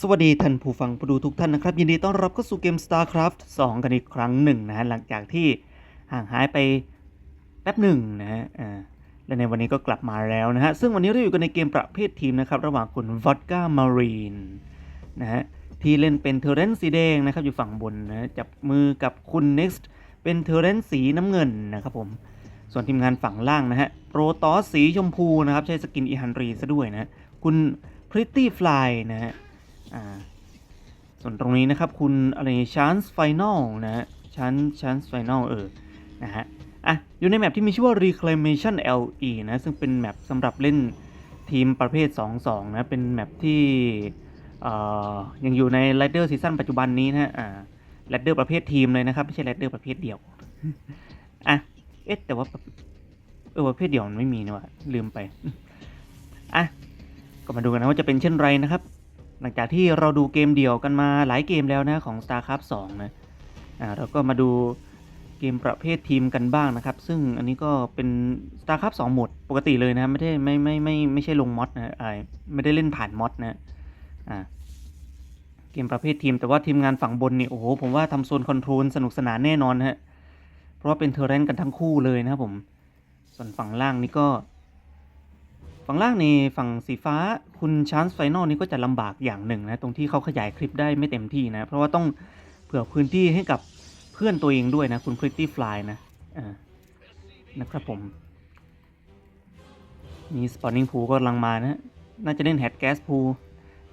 สวัสดีท่านผู้ฟังผู้ดูทุกท่านนะครับ ยินดีต้อนรับเข้าสู่เกม StarCraft 2 กันอีกครั้งหนึ่งนะฮะหลังจากที่ห่างหายไปแป๊บหนึ่งนะฮะและในวันนี้ก็กลับมาแล้วนะฮะ ซึ่งวันนี้เราอยู่กันในเกมประเภททีมนะครับ ระหว่างคุณ Vodka Marine นะฮะที่เล่นเป็นเทอร์เรนสีแดงนะครับอยู่ฝั่งบนนะจับมือกับคุณ Next เป็นเทอร์เรนสีน้ำเงินนะครับผมส่วนทีมงานฝั่งล่างนะฮะโปรตอสสีชมพูนะครับใช้สกินอีฮันรีซะด้วยนะคุณ Pretty Fly นะฮะ อ่าส่วนตรงนี้นะครับคุณอะไรชั้นส์ไฟนอลนะฮะชั้นชั้นส์ไฟนอลเออนะฮะอะอยู่ในแมปที่มีชื่อว่า Reclamation LE นะซึ่งเป็นแมปสำหรับเล่นทีมประเภท 2-2 นะ เป็นแมปที่ยังอยู่ใน Ladder ซีซั่นปัจจุบันนี้นะฮะอ่า Ladder ประเภททีมเลยนะครับ ไม่ใช่ Ladder ประเภทเดี่ยว อะ เอ๊ะ แต่ว่า เออ ประเภทเดี่ยวมันไม่มีนี่หว่าลืมไป อะ ก็มาดูกันนะว่าจะเป็นเช่นไรนะครับ หลังจากที่เราดูเกมเดี่ยวกันมาหลายเกมแล้วนะของ StarCraft 2นะอ่าเราก็มาดูเกมประเภททีมกันบ้างนะครับ ซึ่งอันนี้ก็เป็น StarCraft 2โหมดปกติเลยนะไม่ได้ไม่ไม่ไม่ไม่ใช่ลงมอดนะอ่าไม่ได้เล่นผ่านมอดนะอ่าเกมประเภททีมแต่ว่าทีมงานฝั่งบนนี่โอ้โหผมว่าทำโซนคอนโทรลสนุกสนานแน่นอนฮะเพราะว่าเป็นเทอร์เรนกันทั้งคู่เลยนะครับผม ส่วนฝั่งล่างนี่ก็ ฝั่งล่างในฝั่งสีฟ้าคุณชานส์ไฟนอลนี่ก็จะลำบากอย่างหนึ่งนะตรงที่เขาขยายคลิปได้ไม่เต็มที่นะ เพราะว่าต้องเผื่อพื้นที่ให้กับเพื่อนตัวเองด้วยนะ คุณ Pretty Fly นะอ่านะครับผมมี Spawning Pool ก็กำลังมานะน่าจะเล่น Head Gas Pool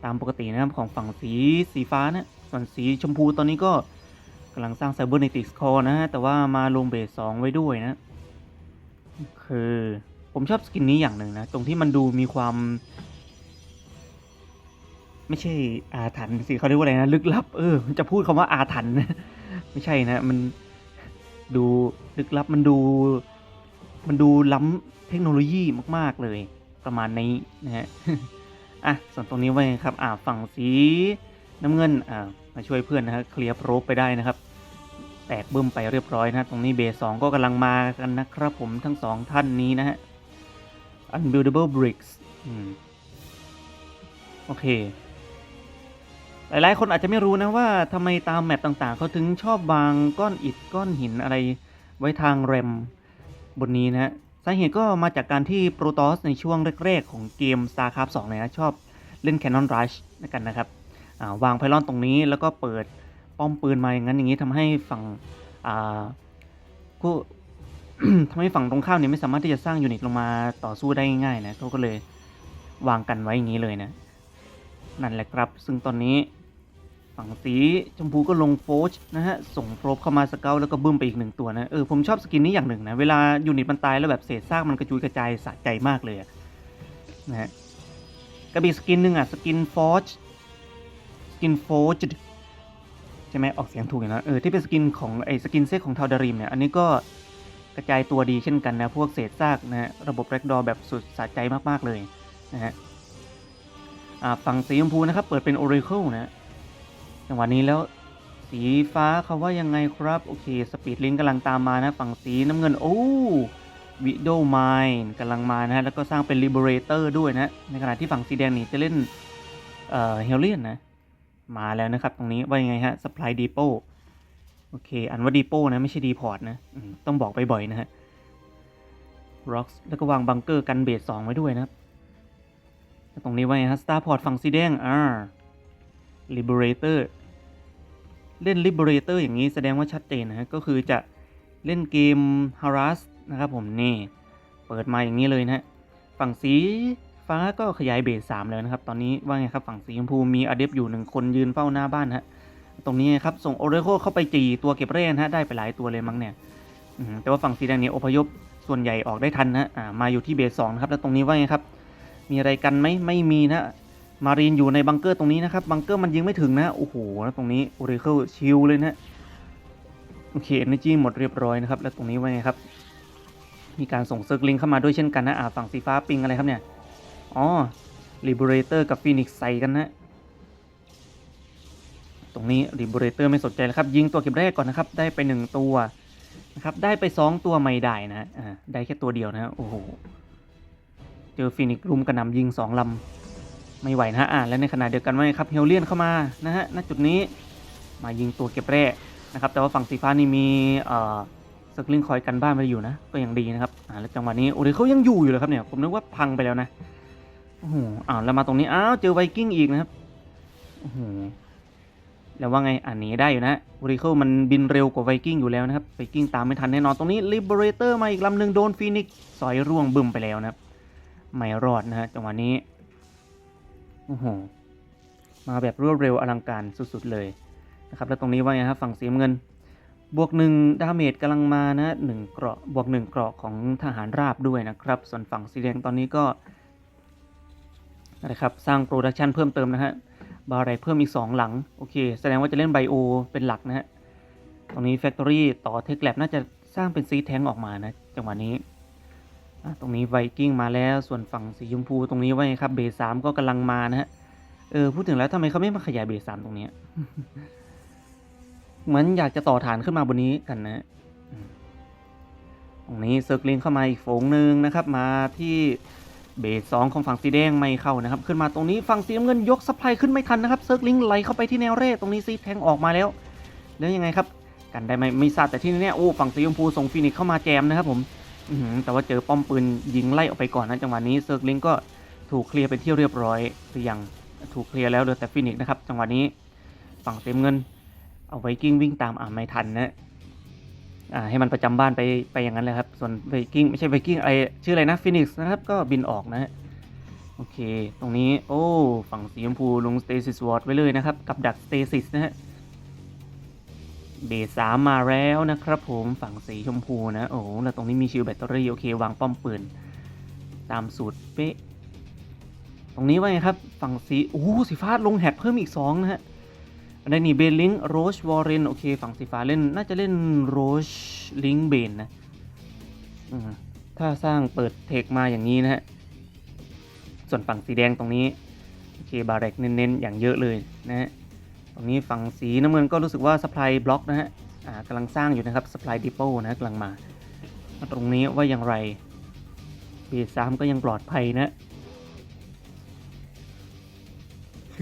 ตามปกตินะครับของฝั่งสีสีฟ้านะส่วนสีชมพูตอนนี้ก็กำลังสร้าง Cybernetics Core นะฮะแต่ว่ามาลงเบสสองไว้ด้วยนะคือ ผมชอบสกินนี้อย่างหนึ่งนะ ตรงที่มันดูมีความ ไม่ใช่อาถรรพ์สิเขาเรียกว่าอะไรนะ ลึกลับ เออจะพูดคำว่าอาถรรพ์นไม่ใช่นะ มันดูลึกลับมันดู มันดูล้ำเทคโนโลยีมาก ๆ เลย ประมาณนี้นะฮะอะส่วนตรงนี้ไว้ครับ อ่าฝั่งสีน้ำเงินอ่ามาช่วยเพื่อนนะฮะเคลียร์โปรบไปได้นะครับ แตกบึ้มไปเรียบร้อยนะ ตรงนี้เบสสองก็กำลังมากันนะครับผมทั้งสองท่านนี้นะฮะ Unbuildable Bricks อืมโอเค หลาย ๆ คนอาจจะไม่รู้นะว่าทำไมตามแมปต่างๆ เขาถึงชอบวางก้อนอิฐก้อนหินอะไรไว้ทางแรมบนนี้นะฮะสาเหตุก็มาจากการที่โปรตอสในช่วงแรก ๆ ของเกม StarCraft 2เนี่ยนะ ชอบเล่น Cannon Rush นะกันนะครับอ่าวางไพลอนตรงนี้แล้วก็เปิดป้อมปืนมาอย่างนั้นอย่างนี้ทำให้ฝั่งอ่าผู้ ทำให้ฝั่งตรงข้ามเนี่ยไม่สามารถที่จะสร้างยูนิตลงมาต่อสู้ได้ง่ายๆนะเขาก็เลยวางกันไว้อย่างนี้เลยนะ นั่นแหละครับ ซึ่งตอนนี้ฝั่งสีชมพูก็ลงโฟชนะฮะ ส่งโปรบเข้ามาสเกลแล้วก็บึ้มไปอีกหนึ่งตัวนะ เออผมชอบสกินนี้อย่างหนึ่งนะ เวลายูนิตมันตายแล้วแบบเศษซากมันกระจุยกระจายสะใจมากเลยนะฮะกระบี่สกินหนึ่งอะสกินฟอชสกินโฟชใช่ไหมออกเสียงถูกอย่างนะเออที่เป็นสกินของไอ้สกินเซตของทาวดาริมเนี่ยอันนี้ก็ กระจายตัวดีเช่นกันนะ พวกเศษซากนะฮะระบบแร็กดอแบบสุดสะใจมาก ๆ เลยนะฮะฝั่งสีชมพูนะครับ เปิดเป็น Oracle นะจังหวะนี้แล้วสีฟ้าเขาว่ายังไงครับ โอเค สปีดลิงกำลังตามมานะ ฝั่งสีน้ำเงิน โอ้วิด o ไม n ์กำลังมานะฮะ แล้วก็สร้างเป็น Liberator ด้วยนะ ในขณะที่ฝั่งสีแดงนี่จะเล่นเอ่อเฮลเลียนนะ มาแล้วนะครับ ตรงนี้ว่ายังไงฮะ Supply Depot โอเค อันว่า Depot นะ ไม่ใช่ Deport นะอืมต้องบอกบ่อยๆนะฮะ Rocks แล้วก็วางบังเกอร์กันเบสสองไว้ด้วยนะครับ ตรงนี้ไว้ฮะ Starport ฝั่งสีแดงอ่า Liberator เล่น Liberator อย่างนี้แสดงว่าชัดเจนนะฮะ ก็คือจะเล่นเกม Harass นะครับผม นี่ เปิดมาอย่างนี้เลยนะฮะ ฝั่งสีฟ้าก็ขยายเบสสามแล้วนะครับ ตอนนี้ว่าไงครับ ฝั่งสีชมพูมีอเดฟอยู่หนึ่งคนยืนเฝ้าหน้าบ้านฮะ ตรงนี้ครับ ส่งโอเรโคเข้าไปจีตัวเก็บเร่นะฮะ ได้ไปหลายตัวเลยมั้งเนี่ยแต่ว่าฝั่งสีแดงเนี่ยอพยพส่วนใหญ่ออกได้ทันนะอ่ามาอยู่ที่เบสสองนะครับ แล้วตรงนี้ว่าไงครับ มีอะไรกันไหมไม่มีนะ มารีนอยู่ในบังเกอร์ตรงนี้นะครับ บังเกอร์มันยิงไม่ถึงนะ โอ้โห แล้วตรงนี้โอเรเคิลชิลเลยนะ โอเคเอเนจีหมดเรียบร้อยนะครับ แล้วตรงนี้ว่าไงครับ มีการส่งเซิร์กลิงเข้ามาด้วยเช่นกันนะอ่าฝั่งสีฟ้าปิงอะไรครับเนี่ย อ๋อ Liberator กับ Phoenix ใส่กันนะ รงนี้ Liberator ไม่สนใจแล้วครับ ยิงตัวเก็บแรกก่อนนะครับ ได้ไปหนึ่งตัวนะครับ ได้ไปสองตัวไม่ได้นะอ่าได้แค่ตัวเดียวนะโอ้โหเจอฟินิกซ์รุมกระหน่ำยิงสองลไม่ไหวนะฮะอ่าและในขณะเดียวกันว่าครับเฮลเลียนเข้ามานะฮะณจุดนี้มายิงตัวเก็บแร่นะครับ แต่ว่าฝั่งสีฟ้านี่มีเอ่อสกลิงคอยกันบ้านมาอยู่นะ ก็ยังดีนะครับอ่าแล้วจังหวะนี้โอ้ยเขายังอยู่อยู่เลยครับเนี่ยผมนึกว่าพังไปแล้วนะโอ้โหอ้าวแล้วมาตรงนี้อ้าวเจอไวกิ้งอีกนะครับโอ้โห แล้วว่าไงอันนี้ได้อยู่นะโอริเคิลมันบินเร็วกว่าไวกิ้งอยู่แล้วนะครับไวกิ้งตามไม่ทันแน่นอนตรงนี้ลิเบเรเตอร์มาอีกลำหนึ่งโดนฟีนิกซ์สอยร่วงบึ้มไปแล้วนะครับไม่รอดนะฮะจังหวะนี้โอ้โหมาแบบรวดเร็วอลังการสุดๆเลยนะครับแล้วตรงนี้ว่าไงครับฝั่งสีเงิน บวกหนึ่งดาเมจกำลังมานะหนึ่งเกราะบวกหนึ่งเกราะของทหารราบด้วยนะครับ ส่วนฝั่งสีแดงตอนนี้ก็นะครับสร้างโปรดักชันเพิ่มเติมนะฮะ บาร์ไรเพิ่มอีก 2 หลัง โอเค แสดงว่าจะเล่นไบโอเป็นหลักนะฮะ ตรงนี้แฟคทอรี่ต่อเทคแลบน่าจะสร้างเป็นซีแทงออกมานะ จังหวะนี้ ตรงนี้ไวกิ้งมาแล้ว ส่วนฝั่งสีชมพูตรงนี้ไว้ครับเบสสามก็กำลังมานะฮะ เออ พูดถึงแล้วทำไมเขาไม่มาขยายเบสสามตรงนี้ เหมือนอยากจะต่อฐานขึ้นมาบนนี้กันนะตรงนี้เซิร์กลิงเข้ามาอีกโฝงหนึ่งนะครับ มาที่ เบสสองของฝั่งสีแดงไม่เข้านะครับ ขึ้นมาตรงนี้ฝั่งสีน้ำเงินยกซัพพลายขึ้นไม่ทันนะครับเซิร์กลิงไหลเข้าไปที่แนวเร่ตรงนี้ซีแทงออกมาแล้ว แล้วยังไงครับ กันได้ไหมไม่ทราบแต่ที่นี่โอ้ฝั่งสีชมพูส่งฟินิกเข้ามาแจมนะครับผมแต่ว่าเจอป้อมปืนยิงไล่ออกไปก่อนนะจังหวะนี้เซิร์กลิงก็ถูกเคลียร์เป็นที่เรียบร้อยหรือยังถูกเคลียร์แล้วเหลือแต่ฟินิกนะครับจังหวะนี้ฝั่งเต็มเงิน เอาไวกิ้งวิ่งตามอ่าไม่ทันนะ อ่าให้มันประจำบ้านไปไปอย่างนั้นเลยครับ ส่วนไวกิ้งไม่ใช่ไวกิ้งอะไรชื่ออะไรนะฟินิกซ์นะครับ ก็บินออกนะฮะโอเค ตรงนี้โอ้ฝั่งสีชมพูลงสเตซิสวอร์ดไว้เลยนะครับ กับดักสเตซิสนะฮะเบสสามมาแล้วนะครับผมฝั่งสีชมพูนะโอ้แล้วตรงนี้มีชิลแบตเตอรี่โอเควางป้อมปืน ตามสูตรเป๊ะ ตรงนี้ว่าไงครับ ฝั่งสีโอ้สีฟ้าลงแฮกเพิ่มอีก 2 นะฮะ อันนี้เบนลิงโรชวอร์เรนโอเค ฝั่งสีฟ้าเล่นน่าจะเล่นโรชลิงเบนนะถ้าสร้างเปิดเทคมาอย่างนี้นะฮะ ส่วนฝั่งสีแดงตรงนี้ โอเค บาเรกเน้นๆ อย่างเยอะเลยนะฮะ ตรงนี้ฝั่งสีน้ำเงินก็รู้สึกว่าสปายบล็อกนะฮะกำลังสร้างอยู่นะครับสปายดิปโปนะกำลังมามาตรงนี้ว่าอย่างไรเบสสามก็ยังปลอดภัยนะ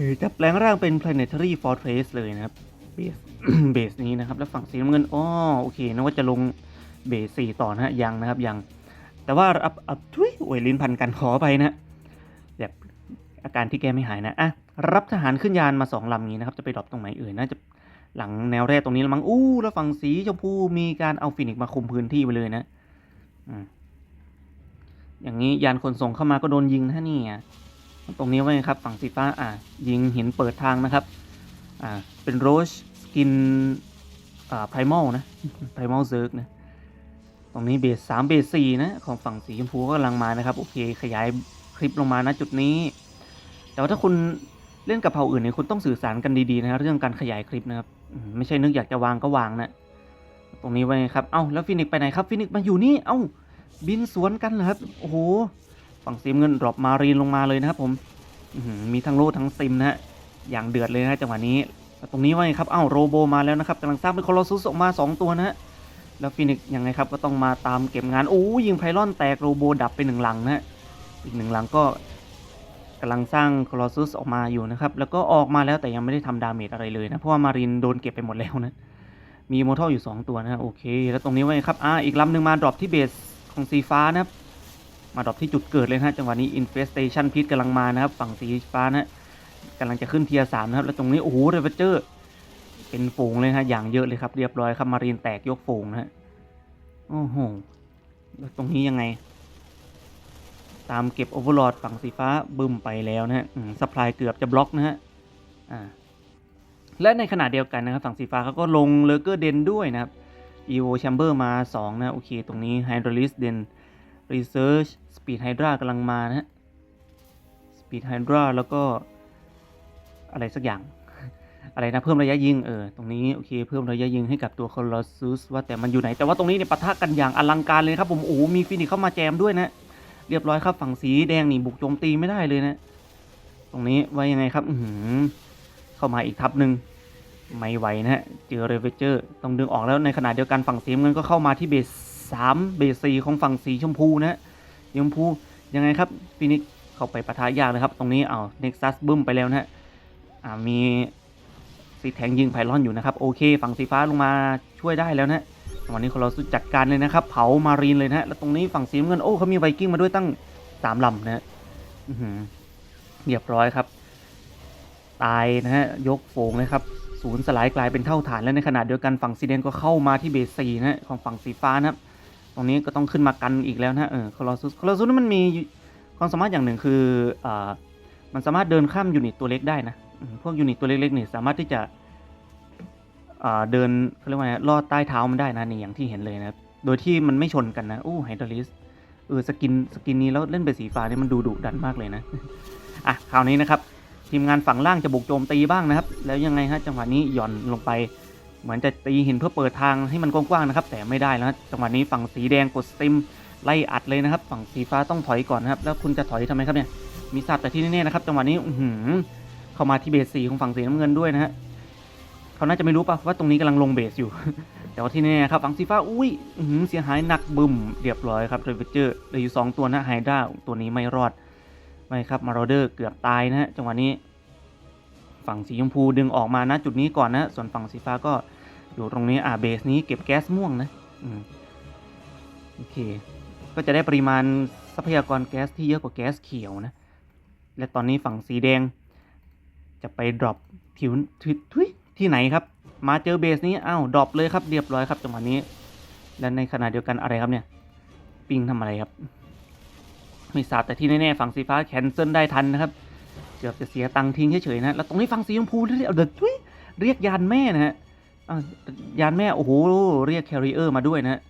คือจะแปลงร่างเป็น planetary fortress เลยนะครับเบสเบสนี้นะครับ แล้วฝั่งสีน้ำเงินอ้อโอเคนึกว่าจะลงเบสสี่ต่อนะฮะยังนะครับยัง แต่ว่าอับอับทุยโอ้ยลิ้นพันกันขอไปนะแบบอาการที่แกไม่หายนะอะรับทหารขึ้นยานมาสองลำนี้นะครับ จะไปดรอปตรงไหนเอ่ยน่าจะหลังแนวแรกตรงนี้ละมั้งอู้แล้วฝั่งสีชมพูมีการเอาฟินิกมาคุมพื้นที่ไปเลยนะอือย่างนี้ยานขนส่งเข้ามาก็โดนยิงนะนี่อะ ตรงนี้ไว้ครับฝั่งสีฟ้าอะยิงหินเปิดทางนะครับอ่าเป็นโรชสกินอ่าไพรมอลนะไพรมอลเซิร์กนะตรงนี้เบสสามเบสสี่นะของฝั่งสีชมพูก็กำลังมานะครับโอเคขยายคลิปลงมานะจุดนี้ แต่ว่าถ้าคุณเล่นกับเผ่าอื่นเนี่ยคุณต้องสื่อสารกันดีๆนะเรื่องการขยายคลิปนะครับไม่ใช่นึกอยากจะวางก็วางนะตรงนี้ไว้ครับ เอ้าแล้วฟินิกไปไหนครับฟินิกมาอยู่นี่ เอ้าบินสวนกันเหรอครับ โอ้โห ฝั่งซีมเงินดรอปมารีนลงมาเลยนะครับผมมีทั้งโลดทั้งซิมนะฮะอย่างเดือดเลยนะจังหวะนี้แล้วตรงนี้ว่าไว้ครับเอ้าโรโบมาแล้วนะครับกำลังสร้างเป็นโคลอสซุสออกมา 2 ตัวนะฮะแล้วฟินิกซ์ยังไงครับก็ต้องมาตามเก็บงานโอ้ยิงไพลอนแตกโรโบดับไปหนึ่งหลังนะฮะอีกหนึ่งหลังก็กำลังสร้างคลอส u สออกมาอยู่นะครับแล้วก็ออกมาแล้วแต่ยังไม่ได้ทำดาเมจอะไรเลยนะเพราะว่ามารินโดนเก็บไปหมดแล้วนะมีโมทัลอยู่ 2 ตัวนะโอเค แล้วตรงนี้ว่าไว้ครับอ่าอีกลำหนึ่งมาดรอปที่เบสของสีฟ้านะครับ มาดรอปที่จุดเกิดเลยนะฮะจังหวะนี้ Infestation Pit กำลังมานะครับ ฝั่งสีฟ้านะกำลังจะขึ้นเทียร์สามนะครับ แล้วตรงนี้ โอ้โหเรเวเจอร์ เป็นฝูงเลยนะฮะอย่างเยอะเลยครับ เรียบร้อยครับ มารินแตกยกฝูงนะฮะโอ้โหแล้วตรงนี้ยังไง ตามเก็บโอเวอร์ลอดฝั่งสีฟ้าบึ้มไปแล้วนะฮะสปายเกือบจะบล็อกนะฮะอ่าและในขณะเดียวกันนะครับฝั่งสีฟ้าเขาก็ลงเลเกอร์เดนด้วยนะครับ EVO Chamber มา2นะโอเค ตรงนี้ Hydralis Den Research Speed Hydra กำลังมานะฮะ Speed Hydra แล้วก็อะไรสักอย่าง อะไรนะ เพิ่มระยะยิง เออ ตรงนี้โอเคเพิ่มระยะยิงให้กับตัว Colossus ว่าแต่มันอยู่ไหน แต่ว่าตรงนี้เนี่ยปะทะกันอย่างอลังการเลยครับผม โอ้มีฟินิกเข้ามาแจมด้วยนะ เรียบร้อยครับฝั่งสีแดงนี่บุกโจมตีไม่ได้เลยนะ ตรงนี้ไว้ยังไงครับ อืเข้ามาอีกทับหนึ่งไม่ไหวนะฮะ เจอเรเวเจอร์ต้องดึงออกแล้วในขณะเดียวกันฝั่งสีเงินก็เข้ามาที่เบส สามเบสสีของฝั่งสีชมพูนะฮะชมพูยังไงครับฟินิกเข้าไปปะทะยากเลยครับ ตรงนี้เอาเน็กซัสบึ้มไปแล้วนะฮะอ่ามีสีแทงยิงไพลอนอยู่นะครับ โอเค ฝั่งสีฟ้าลงมาช่วยได้แล้วนะฮะวันนี้เราจัดการเลยนะครับ เผามารีนเลยนะฮะแล้วตรงนี้ฝั่งสีน้ำเงินโอ้เขามีไวกิ้งมาด้วยตั้งสามลำนะฮะอื้อหือเรียบร้อยครับ ตายนะฮะยกโฝงเลยครับศูนย์สลายกลายเป็นเท่าฐานแล้วในขณะเดียวกันฝั่งสีแดงก็เข้ามาที่เบสซีนะฮะของฝั่งสีฟ้านะครับ รงนี้ก็ต้องขึ้นมากันอีกแล้วนะเออคอลอซุสคอลอซุสนี่มันมีความสามารถอย่างหนึ่งคืออ่ามันสามารถเดินข้ามยูนิตตัวเล็กได้นะพวกยูนิตตัวเล็กๆนี่สามารถที่จะอ่าเดินเขาเรียกว่าไงลอดใต้เท้ามันได้นะนี่อย่างที่เห็นเลยนะครับโดยที่มันไม่ชนกันนะโอ้ไฮดรลิสเออสกินสกินนี้แล้วเล่นเป็นสีฟ้านี่มันดูดุดันมากเลยนะอะคราวนี้นะครับ ทีมงานฝั่งล่างจะบุกโจมตีบ้างนะครับ แล้วยังไงฮะจังหวะนี้หย่อนลงไป เหมือนจะตีหินเพื่อเปิดทางให้มันกว้างๆนะครับ แต่ไม่ได้แล้วจังหวะนี้ฝั่งสีแดงกดสติมไล่อัดเลยนะครับ ฝั่งสีฟ้าต้องถอยก่อนนะครับ แล้วคุณจะถอยทำไมครับเนี่ยมีสับแต่ที่แน่ๆนะครับจังหวะนี้อืเข้ามาที่เบสสีของฝั่งสีน้ำเงินด้วยนะฮะเขาน่าจะไม่รู้ป่ะว่าตรงนี้กำลังลงเบสอยู่ แต่ว่าที่แน่ๆครับฝั่งสีฟ้าอุ้ยหือเสียหายหนักบึ้มเรียบร้อยครับเรเวเจอร์เหลืออยู่สองตัวนะไฮด้าตัวนี้ไม่รอดไม่ครับมาโรเดอร์เกือบตายนะฮะจังหวะนี้ ฝั่งสีชมพูดึงออกมานะจุดนี้ก่อนนะ ส่วนฝั่งสีฟ้าก็อยู่ตรงนี้อ่าเบสนี้เก็บแก๊สม่วงนะอืมโอเค ก็จะได้ปริมาณทรัพยากรแก๊สที่เยอะกว่าแก๊สเขียวนะ และตอนนี้ฝั่งสีแดง จะไปดรอปทิวทิทุยที่ไหนครับ มาเจอเบสนี้อ้าวดรอปเลยครับเรียบร้อยครับจังหวะนี้ และในขณะเดียวกันอะไรครับเนี่ย ปิงทำอะไรครับ ไม่ทราบแต่ที่แน่ๆฝั่งสีฟ้าแคนเซิลได้ทันนะครับ เกือบจะเสียตังค์ทิ้งเฉยๆนะแล้วตรงนี้ฟังสีชมพูเรียกเอาเด็กเรียกยานแม่นะฮะยานแม่โอ้โหเรียกแคริเออร์มาด้วยนะฮะ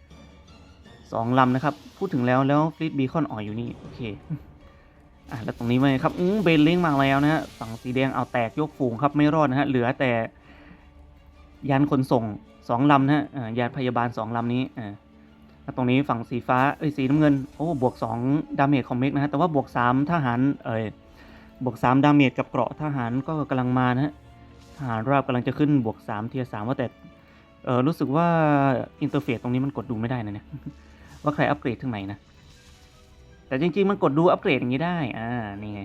สองลำนะครับ พูดถึงแล้วแล้วฟลิตบีคอนอ่อยอยู่นี่ โอเคอะแล้วตรงนี้ไหมครับอืมเบนเล้งมาแล้วนะฮะฝั่งสีแดงเอาแตกยกฝูงครับไม่รอดนะฮะเหลือแต่ ยานขนส่งสองลำนะฮะยานพยาบาลสองลำนี้อ่าแล้วตรงนี้ฝั่งสีฟ้าเอ้ยสีน้ำเงิน โอ้บวกสองดาเมจของเมกนะฮะแต่ว่าบวกสามทหารเอ้ย บวก3ดาเมจกับเกราะทหารก็กำลังมานะฮะทหารราบกำลังจะขึ้นบวก3เทียสามว่าแต่เออรู้สึกว่าอินเทอร์เฟซตรงนี้มันกดดูไม่ได้นะเนี่ยว่าใครอัปเกรดถึงไหนนะ แต่จริง ๆ มันกดดูอัปเกรดอย่างนี้ได้ อ่า นี่ไง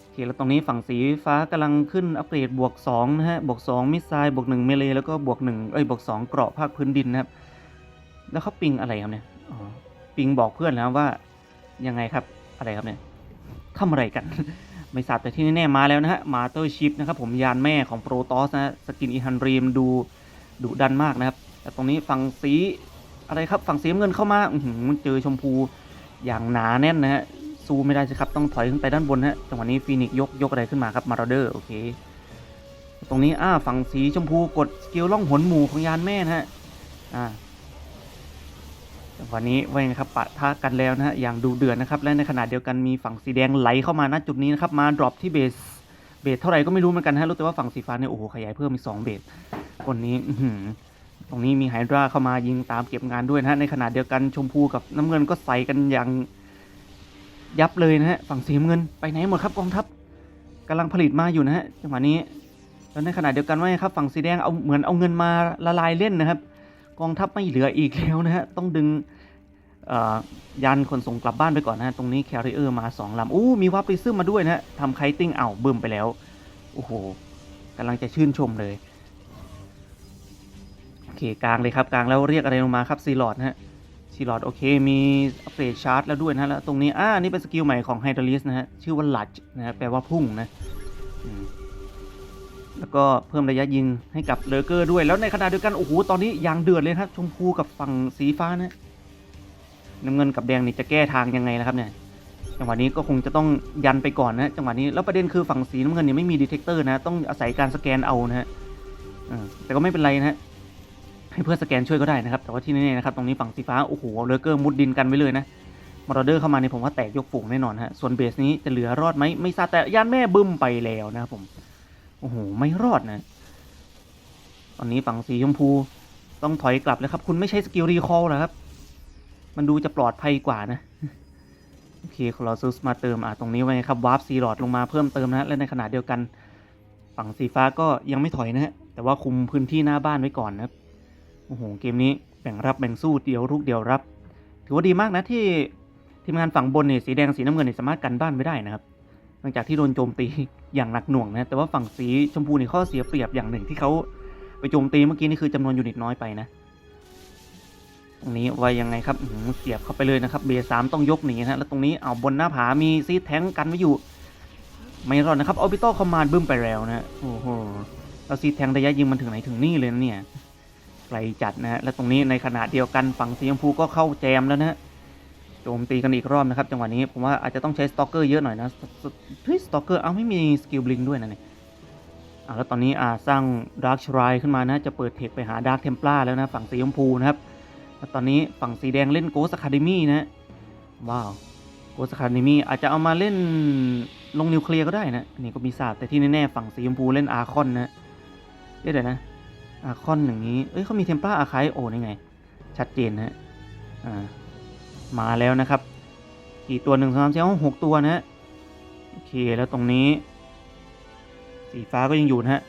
โอเคแล้วตรงนี้ฝั่งสีฟ้ากำลังขึ้นอัปเกรดบวก2นะฮะ บวก2มิสไซล์บวก1เมเลแล้วก็บวก1เอ้ยบวก2เกราะภาคพื้นดินนะครับ แล้วเขาปิงอะไรครับเนี่ยปิงบอกเพื่อนแล้วว่ายังไงครับอะไรครับเนี่ย ทำอะไรกัน ไม่ทราบแต่ที่แน่ๆมาแล้วนะฮะมาเตอร์ชิพนะครับผมยานแม่ของโปรตอสนะสกินอีฮันรีมดูดุดันมากนะครับ แต่ตรงนี้ฝั่งสีอะไรครับฝั่งสีเงินเข้ามาอื้อหือเจอชมพูอย่างหนาแน่นนะฮะสู้ไม่ได้สิครับต้องถอยขึ้นไปด้านบนฮะจังหวะนี้ฟีนิกซ์ยกยกอะไรขึ้นมาครับมาราเดอร์โอเค ตรงนี้อ่าฝั่งสีชมพูกดสกิลล่องหนหมูของยานแม่นะฮะอ่า วันนี้ไว้นะครับปะทะกันแล้วนะฮะอย่างดูเดือดนะครับ และในขณะเดียวกันมีฝั่งสีแดงไหลเข้ามาณจุดนี้นะครับ มาดรอปที่เบส เบสเท่าไหร่ก็ไม่รู้เหมือนกันฮะรู้แต่ว่าฝั่งสีฟ้าเนี่ยโอ้โหขยายเพิ่มอีกสองเบสคนนี้ตรงนี้มีไฮดราเข้ามายิงตามเก็บงานด้วยนะฮะในขณะเดียวกันชมพูกับน้ำเงินก็ใส่กันอย่างยับเลยนะฮะฝั่งสีเงินไปไหนหมดครับกองทัพกำลังผลิตมาอยู่นะฮะจังหวะนี้แล้วในขณะเดียวกันว่าครับฝั่งสีแดงเอาเหมือนเอาเงินมาละลายเล่นนะครับ กองทัพไม่เหลืออีกแล้วนะฮะต้องดึง ยานขนส่งกลับบ้านไปก่อนนะ ตรงนี้แคริเออร์มาสองลำอู้มีวาร์ปริซึมมาด้วยนะทำไคติ้งเอาบึมไปแล้ว โอ้โหกำลังจะชื่นชมเลย โอเค กลางเลยครับ กลางแล้วเรียกอะไรลงมาครับซีลอดนะฮะซีลอดโอเค มีอัปเกรดชาร์จแล้วด้วยนะแล้วตรงนี้ อ่า นี่เป็นสกิลใหม่ของไฮดรลิสนะฮะ ชื่อว่าลัดนะฮะแปลว่าพุ่งนะแล้วก็เพิ่มระยะยิงให้กับเลเกอร์ด้วย แล้วในขณะเดียวกัน โอ้โห ตอนนี้ยางเดือดเลยครับชมพูกับฝั่งสีฟ้านะ น้ำเงินกับแดงนี่จะแก้ทางยังไงนะครับเนี่ยจังหวะนี้ก็คงจะต้องยันไปก่อนนะจังหวะนี้แล้วประเด็นคือฝั่งสีน้ำเงินเนี่ยไม่มีดีเทคเตอร์นะต้องอาศัยการสแกนเอานะฮะแต่ก็ไม่เป็นไรนะฮะให้เพื่อนสแกนช่วยก็ได้นะครับ แต่ว่าที่แน่ๆนะครับตรงนี้ฝั่งสีฟ้าโอ้โหเลเกอร์มุดดินกันไว้เลยนะมอร์เดอร์เข้ามาเนี่ยผมว่าแตกยกฝูงแน่นอนฮะส่วนเบสนี้จะเหลือรอดไหมไม่ทราบแต่ยานแม่บึ้มไปแล้วนะครับผมโอ้โหไม่รอดนะตอนนี้ฝั่งสีชมพูต้องถอยกลับแล้วครับ คุณไม่ใช้สกิลรีคอลเหรอครับ มันดูจะปลอดภัยกว่านะ โอเคคลอซุสมาเติมอะตรงนี้ไว้ครับวาร์ปซีหลอดลงมาเพิ่มเติมนะและในขณะเดียวกัน ฝั่งสีฟ้าก็ยังไม่ถอยนะฮะแต่ว่าคุมพื้นที่หน้าบ้านไว้ก่อนนะโอ้โหเกมนี้แบ่งรับแบ่งสู้เดียวรุกเดียวรับ ถือว่าดีมากนะที่ทีมงานฝั่งบนเนี่ยสีแดงสีน้ำเงินเนี่ยสามารถกันบ้านไว้ได้นะครับหลังจากที่โดนโจมตีอย่างหนักหน่วงนะแต่ว่าฝั่งสีชมพูนี่ข้อเสียเปรียบอย่างหนึ่งที่เขาไปโจมตีเมื่อกี้นี่คือจำนวนยูนิตน้อยไปนะ ตรงนี้ไว้ยังไงครับเสียบเข้าไปเลยนะครับ เบสามต้องยกหนีนะฮะแล้วตรงนี้เอาบนหน้าผามีซีแทงกันไว้อยู่ ไม่รอดนะครับออบิ t อ l คอมมานด์บึ้มไปแล้วนะโอ้โหแล้วซีแทงระยะยิงมันถึงไหนถึงนี่เลยนะเนี่ยไกลจัดนะฮะและตรงนี้ในขณะเดียวกันฝั่งสีชมพูก็เข้าแจมแล้วนะฮะโจมตีกันอีกรอบนะครับจังหวะนี้ผมว่าอาจจะต้องใช้สตอกเกอร์เยอะหน่อยนะเฮ้ยสตอกเกอร์เอาไม่มีสกิลบลิงด้วยนะเนี่ยอ่าแล้วตอนนี้อ่าสร้างดาร์คชรายขึ้นมานะจะเปิดเทคไปหาดาร์คเทม p ลาแล้วนะฝั่งสีชมพูนะครับ ตอนนี้ฝั่งสีแดงเล่นโกสอะคาเดมี่นะ ว้าวโกสอะคาเดมี่อาจจะเอามาเล่นลงนิวเคลียร์ก็ได้นะ นี่ก็มีศาสตร์แต่ที่แน่ๆฝั่งสีชมพูเล่นอาร์คอนนะเอ๊ะเดี๋ยวนะอาร์คอนอย่างนี้ เอ้ยเขามีเทม p ลาอาคายโอ้นี่ไง ชัดเจนนะอ่ามาแล้วนะครับ กี่ตัวหนึ่งสองสามสี่ห้าหกตัวนะฮะโอเคแล้วตรงนี้ สีฟ้าก็ยังอยู่นะฮะ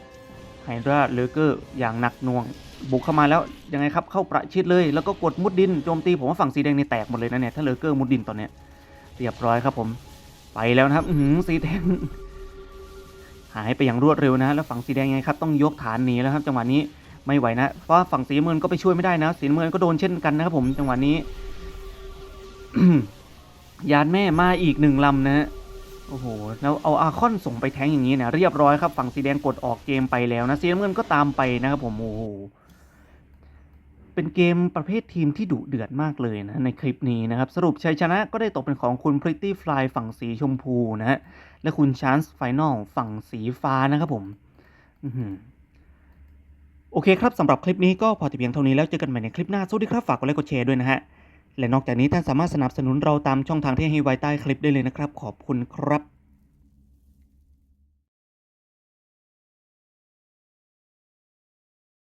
ไฮดราเลเกอร์อย่างหนักหน่วง บุกเข้ามาแล้วยังไงครับเข้าประชิดเลย แล้วก็กดมุดดินโจมตีผมว่าฝั่งสีแดงนี่แตกหมดเลยนะเนี่ยถ้าเลเกอร์มุดดินตอนเนี้ยเรียบร้อยครับผมไปแล้วนะครับหือสีแดงหายไปอย่างรวดเร็วนะแล้วฝั่งสีแดงยังไงครับต้องยกฐานหนีแล้วครับ จังหวะนี้ไม่ไหวนะเพราะฝั่งสีน้ำเงินก็ไปช่วยไม่ได้นะ สีน้ำเงินก็โดนเช่นกันนะครับผมจังหวะนี้ยานแม่มาอีกหนึ่งลำนะฮะโอ้โห แล้วเอาอาคอนส่งไปแทงอย่างนี้เนี่ยเรียบร้อยครับ ฝั่งสีแดงกดออกเกมไปแล้วนะสีน้ำเงินก็ตามไปนะครับผม โอ้โห เป็นเกมประเภททีมที่ดุเดือดมากเลยนะในคลิปนี้นะครับ สรุปชัยชนะก็ได้ตกเป็นของคุณ Pretty Fly ฝั่งสีชมพูนะฮะและคุณ Chance Final ฝั่งสีฟ้านะครับผมโอเคครับสำหรับคลิปนี้ก็พอแต่เพียงเท่านี้แล้วเจอกันใหม่ในคลิปหน้าสวัสดีครับฝากกดไลค์กดแชร์ด้วยนะฮะและนอกจากนี้ท่านสามารถสนับสนุนเราตามช่องทางที่ให้ไว้ใต้คลิปได้เลยนะครับ ขอบคุณครับ